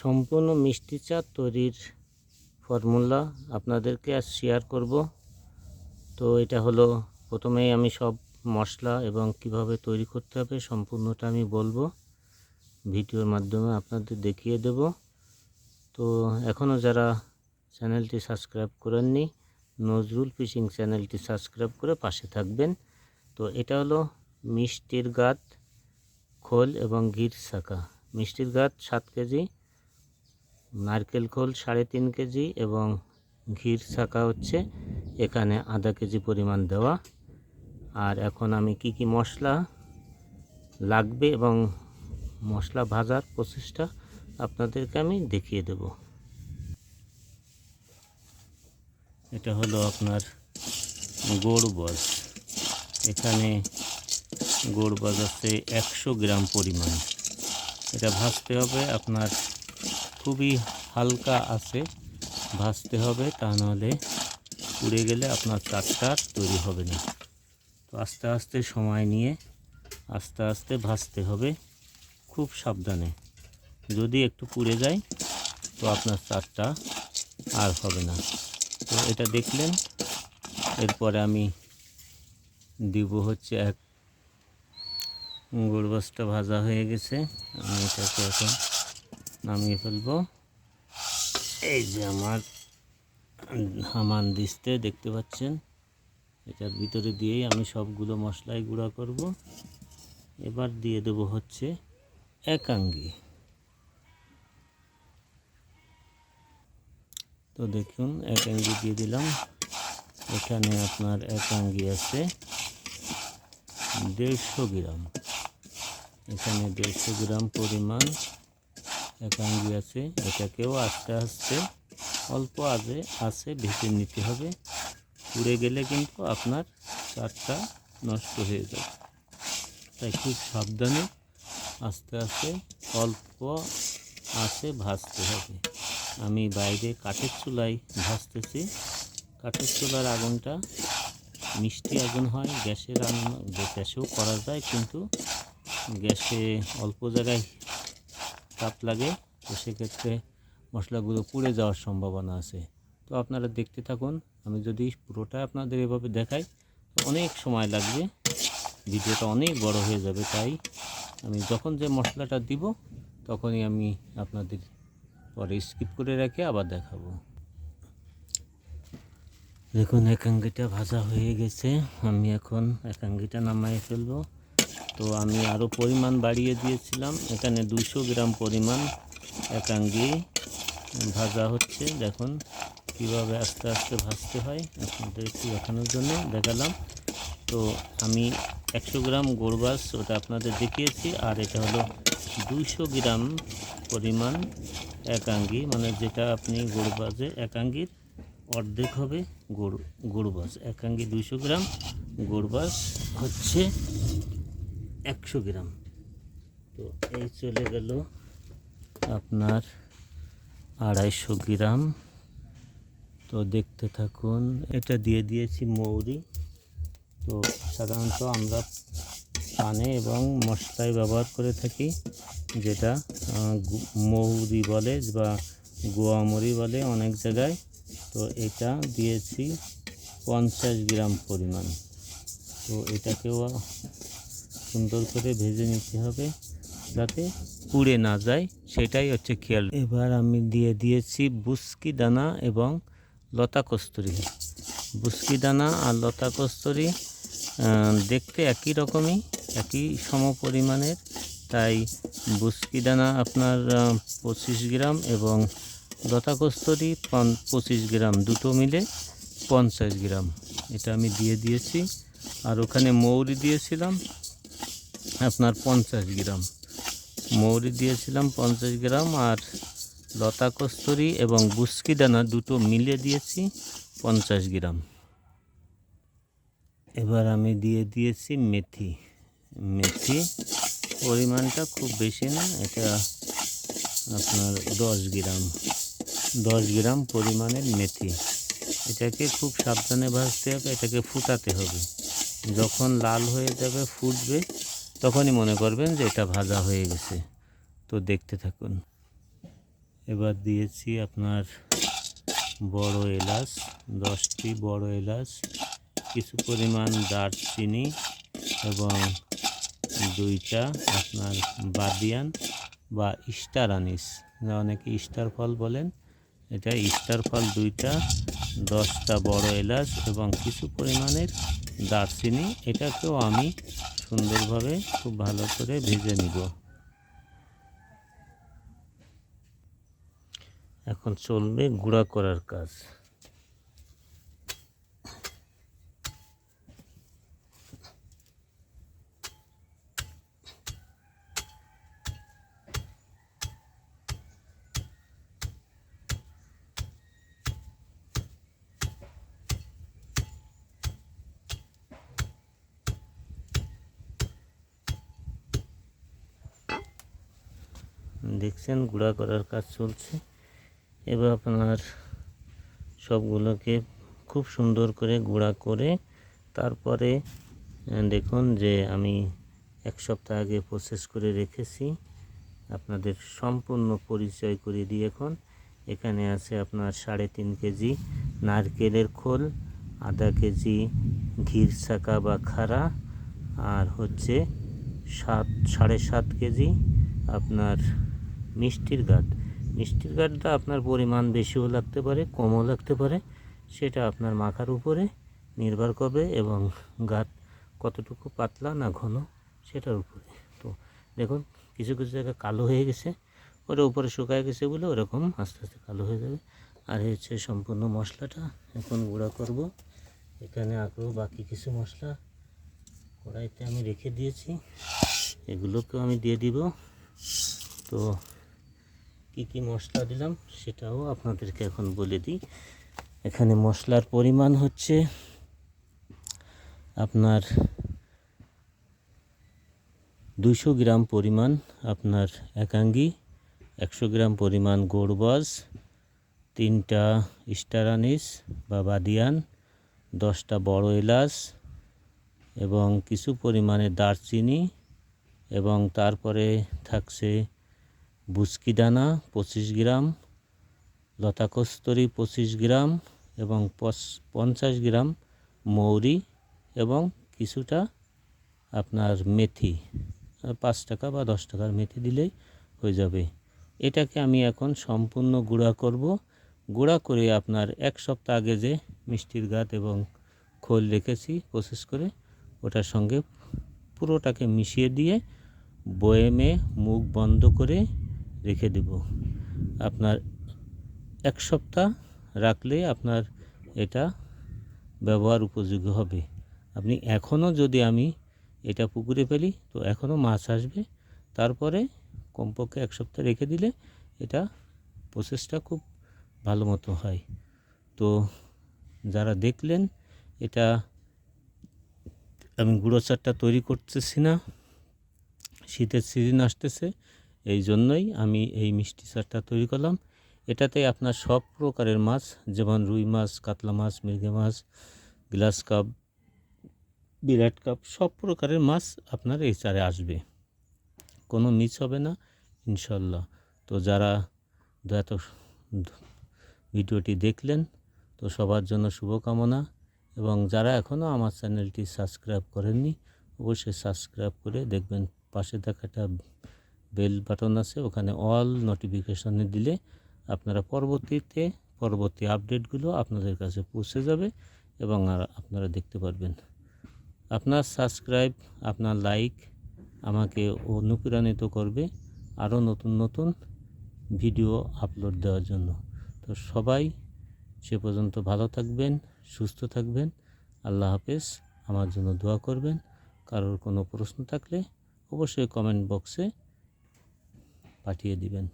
সম্পূর্ণ মিষ্টি চা তৈরির ফর্মুলা আপনাদেরকে আজ শেয়ার করব। তো এটা হলো প্রথমেই আমি সব মশলা এবং কীভাবে তৈরি করতে হবে সম্পূর্ণটা আমি বলব। ভিডিওর মাধ্যমে আপনাদের দেখিয়ে দেব। তো এখনও যারা চ্যানেলটি সাবস্ক্রাইব করেননি, নজরুল ফিশিং চ্যানেলটি সাবস্ক্রাইব করে পাশে থাকবেন। তো এটা হলো মিষ্টির গাত, খোল এবং ঘির শাখা। মিষ্টির গাত সাত কেজি নারকেল খোল সাড়ে তিন কেজি এবং ঘির শাখা হচ্ছে এখানে আধা কেজি পরিমাণ দেওয়া। আর এখন আমি কি কি মশলা লাগবে এবং মশলা ভাজার প্রসেসটা আপনাদেরকে আমি দেখিয়ে দেব। এটা হলো আপনার গোড় বজ এখানে গোড় বজ আছে একশো গ্রাম পরিমাণ। এটা ভাজতে হবে আপনার খুবই হালকা আছে, ভাজতে হবে, তা নাহলে পুড়ে গেলে আপনার চারটা তৈরি হবে না। তো আস্তে আস্তে সময় নিয়ে আস্তে আস্তে ভাজতে হবে, খুব সাবধানে। যদি একটু পুড়ে যায়, তো আপনার চারটা আর হবে না। তো এটা দেখলেন, এরপরে আমি দিব হচ্ছে এক গুড়বাসটা ভাজা হয়ে গেছে। আমি এটাকে এখন নামিয়ে ফেলব। এই যে আমার হামান দিস্তে দেখতে পাচ্ছেন। এটার ভিতরে দিয়েই আমি সবগুলো মশলাই গুঁড়া করব। এবার দিয়ে দেব হচ্ছে একাঙ্গি। তো দেখুন, একাঙ্গি দিয়ে দিলাম। এখানে আপনার একাঙ্গি আছে দেড়শো গ্রাম। এখানে দেড়শো গ্রাম পরিমাণ একাঙ্গি আছে, এটাকেও আস্তে আস্তে অল্প আগে আছে ভেজে নিতে হবে। পুড়ে গেলে কিন্তু আপনার চারটা নষ্ট হয়ে যাবে। তাই খুব সাবধানে আস্তে আস্তে অল্প আছে ভাজতে হবে। আমি বাইরে কাঠের চুলায় ভাজতেছি। কাঠের চুলার আগুনটা মিষ্টি আগুন হয় গ্যাসে রান্না গ্যাসেও করা যায়, কিন্তু গ্যাসে অল্প জায়গায় তাপ লাগে, তো সেক্ষেত্রে মশলাগুলো পুড়ে যাওয়ার সম্ভাবনা আছে। তো আপনারা দেখতে থাকুন, আমি যদি পুরোটা আপনাদের এভাবে দেখাই, তো অনেক সময় লাগবে, ভিডিওটা অনেক বড় হয়ে যাবে, তাই আমি যখন যে মশলাটা দিব, তখনই আমি আপনাদের পরে স্কিপ করে রেখে আবার দেখাবো। দেখুন একাঙ্গিটা ভাজা হয়ে গেছে, আমি এখন একাঙ্গিটা নামাই ফেলব। তো আমি আরও পরিমাণ বাড়িয়ে দিয়েছিলাম। এখানে দুশো গ্রাম পরিমাণ একাঙ্গি ভাজা হচ্ছে। দেখুন কীভাবে আস্তে আস্তে ভাজতে হয়। আপনাদের একটু দেখানোর জন্য দেখালাম। তো আমি একশো গ্রাম গোড়বাস ওটা আপনাদের দেখিয়েছি। আর এটা হলো দুশো গ্রাম পরিমাণ একাঙ্গি। মানে যেটা আপনি গোড়বাজে একাঙ্গির অর্ধেক হবে গোড় গোড়বাস একাঙ্গি দুশো গ্রাম গোড়বাস হচ্ছে একশো গ্রাম। তো এই চলে গেল আপনার আড়াইশো গ্রাম। তো দেখতে থাকুন, এটা দিয়ে দিয়েছি মৌরি। তো সাধারণত আমরা পানে এবং মশলায় ব্যবহার করে থাকি, যেটা মৌরি বলে বা গোয়ামরি বলে অনেক জায়গায়। তো এটা দিয়েছি পঞ্চাশ গ্রাম পরিমাণ। তো এটাকেও সুন্দর করে ভেজে নিতে হবে যাতে পুড়ে না যায়, সেটাই হচ্ছে খেয়াল। এবার আমি দিয়ে দিয়েছি বুস্কি দানা এবং লতা কস্তুরি। বুস্কি দানা আর লতা কস্তুরি দেখতে একই রকমই, একই সম পরিমাণের তাই বুস্কি দানা আপনার পঁচিশ গ্রাম এবং লতা কস্তুরি পঁচিশ গ্রাম, দুটো মিলে পঞ্চাশ গ্রাম। এটা আমি দিয়ে দিয়েছি। আর ওখানে মৌরি দিয়েছিলাম। আপনার পঞ্চাশ গ্রাম। মৌরি দিয়েছিলাম পঞ্চাশ গ্রাম আর লতা কস্তুরি এবং বুস্কি দানা দুটো মিলে দিয়েছি পঞ্চাশ গ্রাম। এবার আমি দিয়ে দিয়েছি মেথি। মেথি পরিমাণটা খুব বেশি না, এটা আপনার দশ গ্রাম। দশ গ্রাম পরিমাণের মেথি। এটাকে খুব সাবধানে ভাজতে হবে, এটাকে ফুটাতে হবে। যখন লাল হয়ে যাবে, ফুটবে তখনই মনে করবেন যে এটা ভাজা হয়ে গেছে। তো দেখতে থাকুন। এবার দিয়েছি আপনার বড় এলাচ, দশটি বড় এলাচ, কিছু পরিমাণ দারচিনি এবং দুইটা আপনার বাদিয়ান বা স্টার আনিস। অনেকে স্টার ফল বলেন, এটা স্টার ফল দুইটা, দশটা বড় এলাচ এবং কিছু পরিমাণের দারচিনি। এটাকেও আমি সুন্দরভাবে খুব ভালো করে ভেজে নিব। এখন চলবে গুঁড়া করার কাজ। দেখছেন গুঁড়া করার কাজ চলছে। এবার আপনার সবগুলোকে খুব সুন্দর করে গুঁড়া করে তারপরে দেখুন যে আমি এক সপ্তাহ আগে প্রসেস করে রেখেছি। আপনাদের সম্পূর্ণ পরিচয় করে দিই এখন। এখানে আছে আপনার সাড়ে তিন কেজি নারকেলের খোল, আধা কেজি ঘির শাকা বা খাড়া, আর হচ্ছে সাত, সাড়ে সাত কেজি আপনার মিষ্টির গাঁট মিষ্টির গাঁটটা আপনার পরিমাণ বেশিও লাগতে পারে, কমও লাগতে পারে। সেটা আপনার মাখার উপরে নির্ভর করবে এবং গাঁট কতটুকু পাতলা না ঘন সেটার উপরে। তো দেখুন, কিছু কিছু জায়গায় কালো হয়ে গেছে, ওটা উপরে শুকায় গেছে বলে ওরকম আস্তে আস্তে কালো হয়ে যাবে। আর হচ্ছে সম্পূর্ণ মশলাটা, এখন গুঁড়া করব। এখানে আরও বাকি কিছু মশলা কড়াইতে আমি রেখে দিয়েছি। এগুলোকেও আমি দিয়ে দিব। তো কি কি মশলা দিলাম সেটাও আপনাদেরকে এখন বলে দিই। এখানে মশলার পরিমাণ হচ্ছে আপনার দুইশো গ্রাম পরিমাণ আপনার একাঙ্গি, একশো গ্রাম পরিমাণ গোড়বাজ, তিনটা স্টার আনিস বা বাদিয়ান, দশটা বড় এলাচ এবং কিছু পরিমাণে দারচিনি এবং তারপরে থাকছে বুসকি দানা পঁচিশ গ্রাম, লতা কস্তরি পঁচিশ গ্রাম এবং পঞ্চাশ গ্রাম মৌরি এবং কিছুটা আপনার মেথি, পাঁচ টাকা বা দশ টাকার মেথি দিলেই হয়ে যাবে। এটাকে আমি এখন সম্পূর্ণ গুঁড়া করব। গুঁড়া করে আপনার এক সপ্তাহ আগে যে মিষ্টির গাত এবং খোল রেখেছি প্রসেস করে ওটার সঙ্গে পুরোটাকে মিশিয়ে দিয়ে বয়েমে মুখ বন্ধ করে রেখে দেব। আপনার এক সপ্তাহ রাখলে আপনার এটা ব্যবহার উপযোগী হবে। আপনি এখনও যদি আমি এটা পুকুরে ফেলি, তো এখনও মাছ আসবে। তারপরে কমপক্ষে এক সপ্তাহ রেখে দিলে এটা প্রসেসটা খুব ভালো মতো হয়। তো যারা দেখলেন, এটা আমি গুঁড়ো চারটা তৈরি করতেছি না। শীতের সিজন আসতেছে এই জন্যই আমি এই মিষ্টি চারটা তৈরি করলাম। এটাতে আপনার সব প্রকারের মাছ, যেমন রুই মাছ, কাতলা মাছ মৃগে মাছ, গ্লাস কাপ, বিরাট কাপ, সব প্রকারের মাছ আপনার এই চারে আসবে। কোনো মিস হবে না, ইনশাল্লাহ। তো যারা এত ভিডিওটি দেখলেন, তো সবার জন্য শুভকামনা। এবং যারা এখনও আমার চ্যানেলটি সাবস্ক্রাইব করেননি, অবশ্যই সাবস্ক্রাইব করে দেখবেন। পাশে একটা বেল বাটন আছে, ওখানে অল নোটিফিকেশনে দিলে আপনারা পরবর্তীতে, পরবর্তী আপডেটগুলো আপনাদের কাছে পৌঁছে যাবে এবং আর আপনারা দেখতে পারবেন। আপনার সাবস্ক্রাইব আপনার লাইক আমাকে অনুপ্রাণিত করবে আরও নতুন নতুন ভিডিও আপলোড দেওয়ার জন্য। তো সবাই সে পর্যন্ত ভালো থাকবেন, সুস্থ থাকবেন। আল্লাহ হাফেজ, আমার জন্য দোয়া করবেন। কারোর কোনো প্রশ্ন থাকলে অবশ্যই কমেন্ট বক্সে পাঠিয়ে দিবেন।